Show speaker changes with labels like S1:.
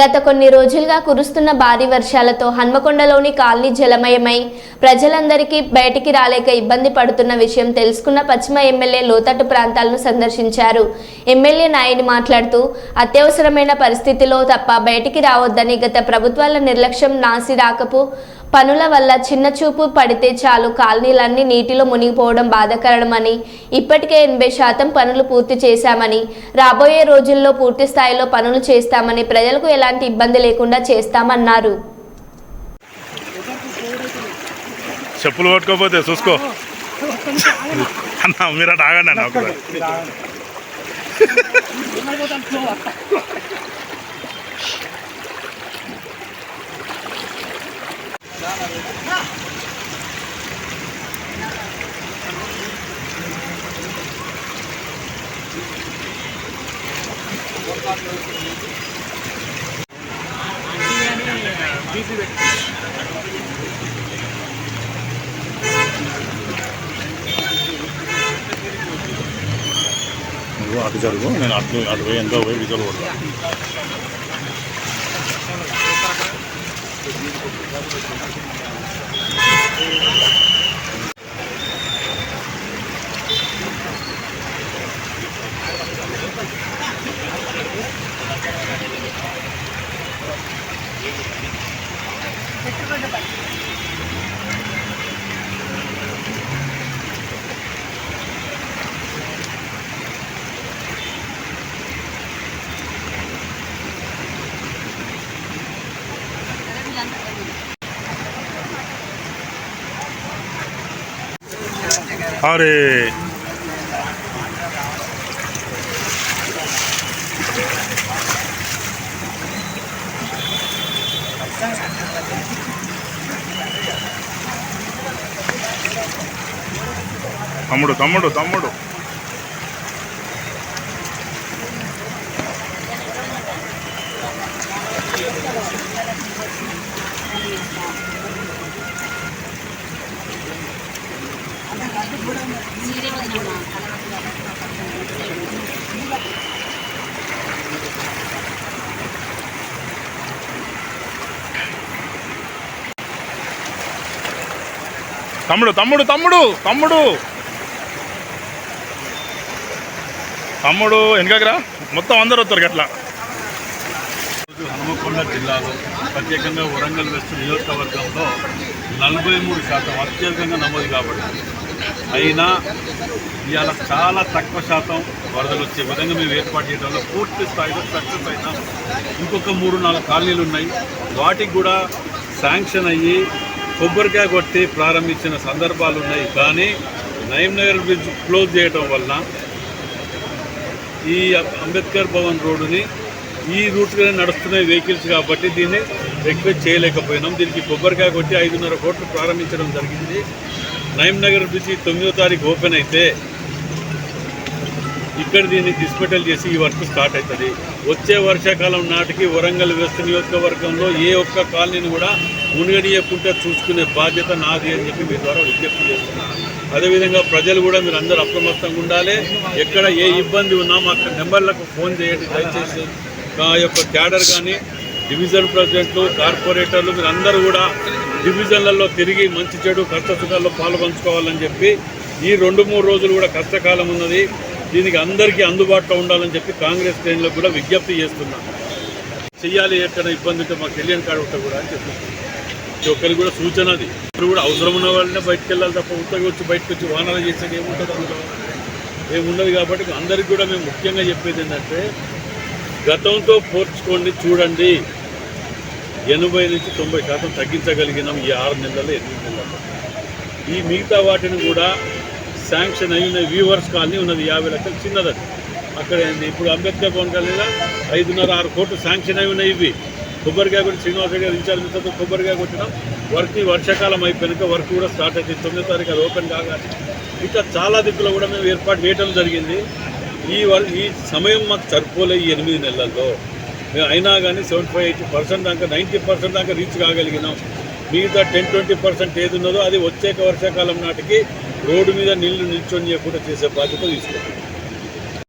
S1: గత కొన్ని రోజులుగా కురుస్తున్న భారీ వర్షాలతో హన్మకొండలోని కాలనీ జలమయమై ప్రజలందరికీ బయటికి రాలేక ఇబ్బంది పడుతున్న విషయం తెలుసుకున్న పశ్చిమ ఎమ్మెల్యే లోతట్టు ప్రాంతాలను సందర్శించారు. ఎమ్మెల్యే నాయుడు మాట్లాడుతూ అత్యవసరమైన పరిస్థితిలో తప్ప బయటికి రావద్దని గత ప్రభుత్వాల నిర్లక్ష్యం నాసి రాకపు పనుల వల్ల చిన్న చూపు పడితే చాలు. కాలనీలన్నీ నీటిలో మునిగిపోవడం బాధాకరమని ఇప్పటికే ఎనభై శాతం పనులు పూర్తి చేశామని రాబోయే రోజుల్లో పూర్తి స్థాయిలో పనులు చేస్తామని ప్రజలకు ఎలాంటి ఇబ్బంది లేకుండా చేస్తామన్నారు.
S2: చెప్పులు పట్టుకోపోతే చూసుకో. అన్న మీరు ఆగండి అన్న నువ్వు అటు జరుగు నేను అటు అటు పోయి ఎంతో పోయి విజువల్ కొడతా Thank you. అరే. తమ్ముడు తమ్ముడు తమ్ముడు. తమ్ముడు తమ్ముడు తమ్ముడు తమ్ముడు. తమ్ముడు వెనకరా మొత్తం అందరు వస్తారు అట్లా
S3: హనుమకొండ జిల్లాలో ప్రత్యేకంగా వరంగల్ వెస్ట్ నియోజకవర్గంలో నలభై మూడు శాతం అత్యధికంగా నమోదు కాబట్టి అయినా ఇవాళ చాలా తక్కువ శాతం వరదలు వచ్చే విధంగా మేము ఏర్పాటు చేయడంలో పూర్తి స్థాయిలో సక్సెస్ అయినాం. ఇంకొక మూడు నాలుగు కాలనీలు ఉన్నాయి. వాటికి కూడా శాంక్షన్ అయ్యి కొబ్బరికాయ కొట్టి ప్రారంభించిన సందర్భాలు ఉన్నాయి. కానీ నయం నగర్ బ్రిడ్జ్ క్లోజ్ చేయడం వలన ఈ అంబేద్కర్ భవన్ రోడ్డుని ఈ రూట్గానే నడుస్తున్న వెహికల్స్ కాబట్టి దీన్ని రిక్వెస్ట్ చేయలేకపోయినాం. దీనికి కొబ్బరికాయ కొట్టి ఐదున్నర కోట్లు ప్రారంభించడం జరిగింది. నగర్ బ్రిడ్జి తొమ్మిదో తారీఖు ఓపెన్ అయితే ఇక్కడ దీన్ని డిస్మెటల్ చేసి ఈ వర్క్ స్టార్ట్ అవుతుంది. వచ్చే వర్షాకాలం నాటికి వరంగల్ వెస్ట్ నియోజకవర్గంలో ఏ ఒక్క కాలనీని కూడా మునిగడియకుండా చూసుకునే బాధ్యత నాది అని చెప్పి మీ ద్వారా విజ్ఞప్తి చేస్తున్నాను అదేవిధంగా ప్రజలు కూడా మీరు అందరూ అప్రమత్తంగా ఉండాలి. ఎక్కడ ఏ ఇబ్బంది ఉన్నా మా నెంబర్లకు ఫోన్ చేయండి. దయచేసి ఆ యొక్క క్యాడర్ కానీ డివిజన్ ప్రెసిడెంట్లు కార్పొరేటర్లు మీరు అందరూ కూడా డివిజన్లలో తిరిగి మంచి చెడు కష్ట సుఖాల్లో చెప్పి ఈ రెండు మూడు రోజులు కూడా కష్టకాలం ఉన్నది. దీనికి అందరికీ అందుబాటులో ఉండాలని చెప్పి కాంగ్రెస్ శ్రేణులకు కూడా విజ్ఞప్తి చేస్తున్నాం. చెయ్యాలి ఎక్కడ ఇబ్బంది ఉంటే మాకు తెలియని కాడ ఉంటే కూడా అని చెప్పి. ఒక్కరికి కూడా సూచన అది. ఇప్పుడు కూడా అవసరం ఉన్న వాళ్ళనే బయటకు వెళ్ళాలి తప్ప ఉత్తగా వచ్చి బయటకు వచ్చి వాహనాలు చేసేది ఏముంటుంది అందులో? ఏముండదు కాబట్టి అందరికి కూడా మేము ముఖ్యంగా చెప్పేది ఏంటంటే గతంతో పోల్చుకోండి చూడండి. ఎనభై నుంచి తొంభై శాతం తగ్గించగలిగినాం ఈ ఆరు నెలల్లో ఎనిమిది నెలల్లో. ఈ మిగతా వాటిని కూడా శాంక్షన్ అయిన వ్యూవర్స్ కాలనీ ఉన్నది యాభై లక్షలు చిన్నది. అక్కడ ఇప్పుడు అంబేద్కర్ భవన్ కాలనీలో ఐదున్నర ఆరు కోట్లు శాంక్షన్ అయి ఉన్నాయి ఇవి. కొబ్బరికాయ కొట్టి శ్రీనివాస గారు ఇన్ఛార్జ్ కొబ్బరికాయ కొట్టినాం. వర్క్ వర్షాకాలం అయిపోయాక వర్క్ కూడా స్టార్ట్ అవుతుంది తొమ్మిదో తారీఖు అది ఓపెన్ కాగానే ఇంకా చాలా దిక్కులో కూడా మేము ఏర్పాటు చేయడం జరిగింది. ఈ ఈ సమయం మాకు సరిపోలే ఈ ఎనిమిది నెలల్లో. మేము అయినా కానీ సెవెంటీ ఫైవ్ ఎయిటీ పర్సెంట్ దాకా నైంటీ పర్సెంట్ దాకా రీచ్ కాగలిగినాం. మిగతా టెన్ ట్వంటీ పర్సెంట్ ఏది ఉన్నదో అది వచ్చేక వర్షాకాలం నాటికి రోడ్డు మీద నీళ్ళు నిల్చొని చేయకుండా చేసే బాధ్యత తీసుకుంటాం